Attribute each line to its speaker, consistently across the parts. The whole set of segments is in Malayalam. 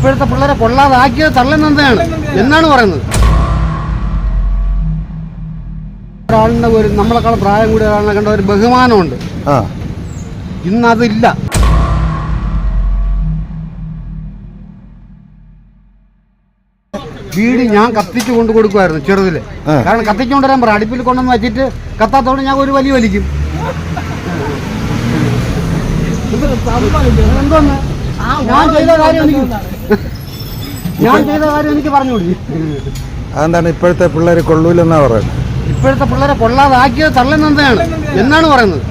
Speaker 1: ഇപ്പോഴത്തെ പിള്ളേരെ കൊള്ളാതാക്കിയത് തള്ളുന്നതാണ് എന്നാണ് പറയുന്നത്. ഒരാളിന്റെ ഒരു നമ്മളെക്കാൾ പ്രായം കൂടിയ ഒരാളിനെ കണ്ട ഒരു ബഹുമാനമുണ്ട്.
Speaker 2: ആ.
Speaker 1: ഇന്ന് അതില്ല വീട് ഞാൻ കത്തിച്ചു കൊണ്ടു കൊടുക്കുമായിരുന്നു
Speaker 2: ചെറുതിൽ.
Speaker 1: കാരണം കത്തിച്ചു കൊണ്ടുവരാൻ പറ അടുപ്പിൽ കൊണ്ടുവന്ന് വെച്ചിട്ട് കത്താത്തോണ്ട് ഞാൻ ഒരു വലിയ വലിക്കും. എന്തോന്ന് ഞാൻ ചെയ്ത കാര്യം ഞാൻ ചെയ്ത കാര്യം എനിക്ക് പറഞ്ഞുകൂടി
Speaker 2: അതെന്താണ് ഇപ്പോഴത്തെ പിള്ളേർ കൊള്ളൂലെന്നാ പറയുന്നത്?
Speaker 1: ഇപ്പോഴത്തെ പിള്ളേരെ കൊള്ളാതാക്കിയത് തള്ളുന്നതാണ് എന്നാണ് പറയുന്നത്.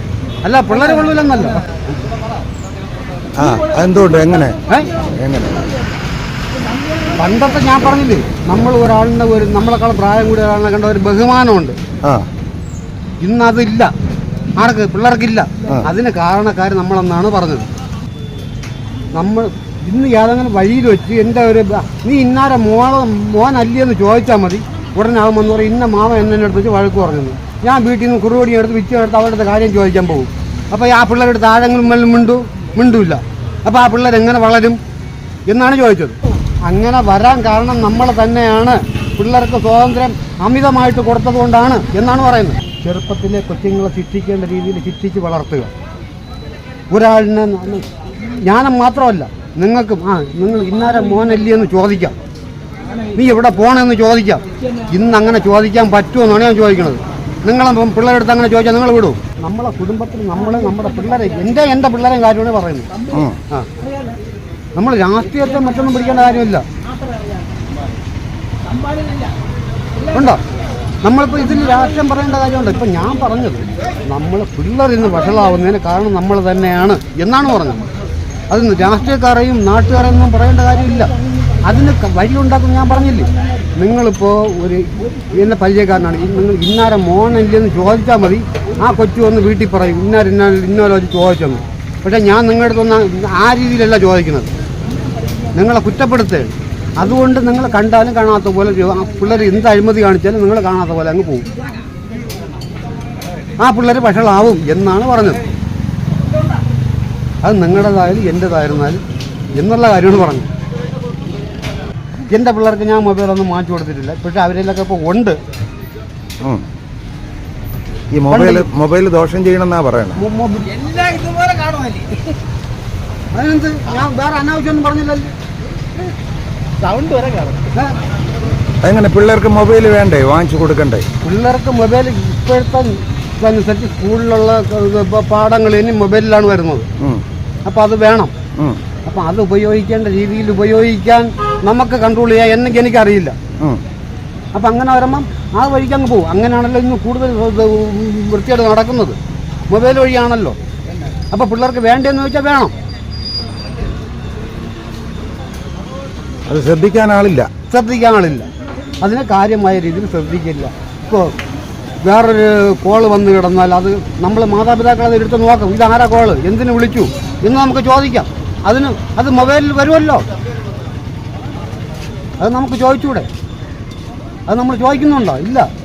Speaker 1: അല്ല പിള്ളേരെ കൊള്ളൂലെന്നല്ല.
Speaker 2: ആ അതെന്തുകൊണ്ട്? എങ്ങനെ? എങ്ങനെ?
Speaker 1: പണ്ടത്തെ ഞാൻ പറഞ്ഞില്ലേ നമ്മൾ ഒരാളിന്റെ ഒരു നമ്മളെക്കാളും പ്രായം കൂടിയ ഒരാളിനെ കണ്ട ഒരു ബഹുമാനമുണ്ട്. ഇന്ന് അതില്ല ആർക്ക്? പിള്ളേർക്കില്ല. അതിന് കാരണക്കാർ നമ്മളെന്നാണ് പറഞ്ഞത്. നമ്മൾ ഇന്ന് ഏതെങ്കിലും വഴിയിൽ വെച്ച് എന്റെ ഒരു നീ ഇന്നാരെ മോള മോനല്ലേന്ന് ചോദിച്ചാൽ മതി. ഉടനെ അവൻ വന്ന് പറയും ഇന്ന മാവ എന്നെ അടുത്ത് വെച്ച് വഴക്ക് പറഞ്ഞത് ഞാൻ വീട്ടിൽ നിന്ന് കുറുപടി എടുത്ത് വിച്ച് എടുത്ത് അവരുടെ കാര്യം ചോദിക്കാൻ പോകും. അപ്പോൾ ആ പിള്ളേരുടെ താഴെങ്കിലും മെല്ലും മിണ്ടു മിണ്ടൂല്ല അപ്പോൾ ആ പിള്ളേർ എങ്ങനെ വളരും എന്നാണ് ചോദിച്ചത്. അങ്ങനെ വരാൻ കാരണം നമ്മൾ തന്നെയാണ്. പിള്ളേർക്ക് സ്വാതന്ത്ര്യം അമിതമായിട്ട് കൊടുത്തത് കൊണ്ടാണ് എന്നാണ് പറയുന്നത്. ചെറുപ്പത്തിലെ കൊച്ചുങ്ങളെ ശിക്ഷിക്കേണ്ട രീതിയിൽ ശിക്ഷിച്ച് വളർത്തുക. ഒരാളിനെ ഞാനും ജ്ഞാനം മാത്രമല്ല നിങ്ങൾക്കും ആ നിങ്ങൾ ഇന്നാരെ മോനല്ലേ എന്ന് ചോദിക്കാം. നീ എവിടെ പോകണമെന്ന് ചോദിക്കാം. ഇന്ന് അങ്ങനെ ചോദിക്കാൻ പറ്റുമെന്നാണ് ഞാൻ ചോദിക്കുന്നത്. നിങ്ങളെ പിള്ളേരെടുത്ത് അങ്ങനെ ചോദിച്ചാൽ നിങ്ങൾ വിടും. നമ്മളെ കുടുംബത്തിൽ നമ്മൾ നമ്മുടെ പിള്ളേരെ എന്റെ എന്റെ പിള്ളേരെയും കാര്യമാണ് പറയുന്നത്. ആ. നമ്മൾ രാഷ്ട്രീയത്തെ മറ്റൊന്നും പിടിക്കേണ്ട കാര്യമില്ല. ഉണ്ടോ? നമ്മളിപ്പോൾ ഇതിന് രാഷ്ട്രീയം പറയേണ്ട കാര്യമുണ്ട്. ഇപ്പം ഞാൻ പറഞ്ഞത് നമ്മൾ പിള്ളേർ ഇന്ന് വഷളാവുന്നതിന് കാരണം നമ്മൾ തന്നെയാണ് എന്നാണ് പറഞ്ഞത്. അതിന് രാഷ്ട്രീയക്കാരെയും നാട്ടുകാരെയും ഒന്നും പറയേണ്ട കാര്യമില്ല. അതിന് വഴിയുണ്ടാക്കും ഞാൻ പറഞ്ഞില്ലേ? നിങ്ങളിപ്പോൾ ഒരു എന്നെ പരിചയക്കാരനാണ്. നിങ്ങൾ ഇന്നാരെ മോനില്ലെന്ന് ചോദിച്ചാൽ മതി. ആ കൊച്ചു ഒന്ന് വീട്ടിൽ പറയും ഇന്നാര ഇന്നാർ ഇന്നോലോ ചോദിച്ചെന്ന് പക്ഷേ ഞാൻ നിങ്ങളുടെ അടുത്തൊന്ന് ആ രീതിയിലല്ല ചോദിക്കുന്നത്. നിങ്ങളെ കുറ്റപ്പെടുത്തുകയാണ് അതുകൊണ്ട് നിങ്ങൾ കണ്ടാലും കാണാത്ത പോലെ പിള്ളേർ എന്ത് അഴിമതി കാണിച്ചാലും നിങ്ങൾ കാണാത്ത പോലെ അങ്ങ് പോകും ആ പിള്ളേർ വഷളാവും എന്നാണ് പറഞ്ഞത്. അത് നിങ്ങളുടേതായാലും എന്റെതായിരുന്നാലും എന്നുള്ള കാര്യമാണ് പറഞ്ഞു എന്റെ പിള്ളേർക്ക് ഞാൻ മൊബൈലൊന്നും മാറ്റി കൊടുത്തിട്ടില്ല. പക്ഷേ അവരിലൊക്കെ ഇപ്പോൾ ഉണ്ട്.
Speaker 2: ഈ മൊബൈൽ മൊബൈൽ ദോഷം ചെയ്യണമെന്നാ
Speaker 1: പറയുന്നത് അതിനെന്ത്? ഞാൻ വേറെ അനാവശ്യമൊന്നും പറഞ്ഞില്ലല്ലോ.
Speaker 3: സൗണ്ട് വരെ കാണും.
Speaker 1: ഏ?
Speaker 2: അതെങ്ങനെ പിള്ളേർക്ക് മൊബൈൽ വേണ്ടേ? വാങ്ങിച്ചു കൊടുക്കണ്ടേ?
Speaker 1: പിള്ളേർക്ക് മൊബൈൽ ഇപ്പോഴത്തെ ഇതനുസരിച്ച് സ്കൂളിലുള്ള പാഠങ്ങൾ ഇനി മൊബൈലിലാണ് വരുന്നത്.
Speaker 2: അപ്പം
Speaker 1: അപ്പോൾ അത് വേണം. അപ്പം അത് ഉപയോഗിക്കേണ്ട രീതിയിൽ ഉപയോഗിക്കാൻ നമുക്ക് കൺട്രോൾ ചെയ്യാൻ എനിക്ക് എനിക്കറിയില്ല. അപ്പം അങ്ങനെ വരുമ്പം ആ വഴിക്ക് അങ്ങ് പോകും. അങ്ങനെയാണല്ലോ ഇന്ന് കൂടുതൽ വൃത്തിയായിട്ട് നടക്കുന്നത്. മൊബൈൽ വഴിയാണല്ലോ. അപ്പോൾ പിള്ളേർക്ക് വേണ്ടതെന്ന് ചോദിച്ചാൽ വേണം.
Speaker 2: അത് ശ്രദ്ധിക്കാൻ ആളില്ല.
Speaker 1: ശ്രദ്ധിക്കാൻ ആളില്ല. അതിനെ കാര്യമായ രീതിയിൽ ശ്രദ്ധിക്കില്ല. ഇപ്പോൾ വേറൊരു കോൾ വന്ന് കിടന്നാൽ അത് നമ്മൾ മാതാപിതാക്കൾ അത് എടുത്ത് നോക്കും. ഇതാരാ കോൾ? എന്തിനു വിളിച്ചു? എന്ന് നമുക്ക് ചോദിക്കാം. അതിന് അത് മൊബൈലിൽ വരുമല്ലോ. അത് നമുക്ക് ചോദിച്ചൂടെ? അത് നമ്മൾ ചോദിക്കുന്നുണ്ടോ? ഇല്ല.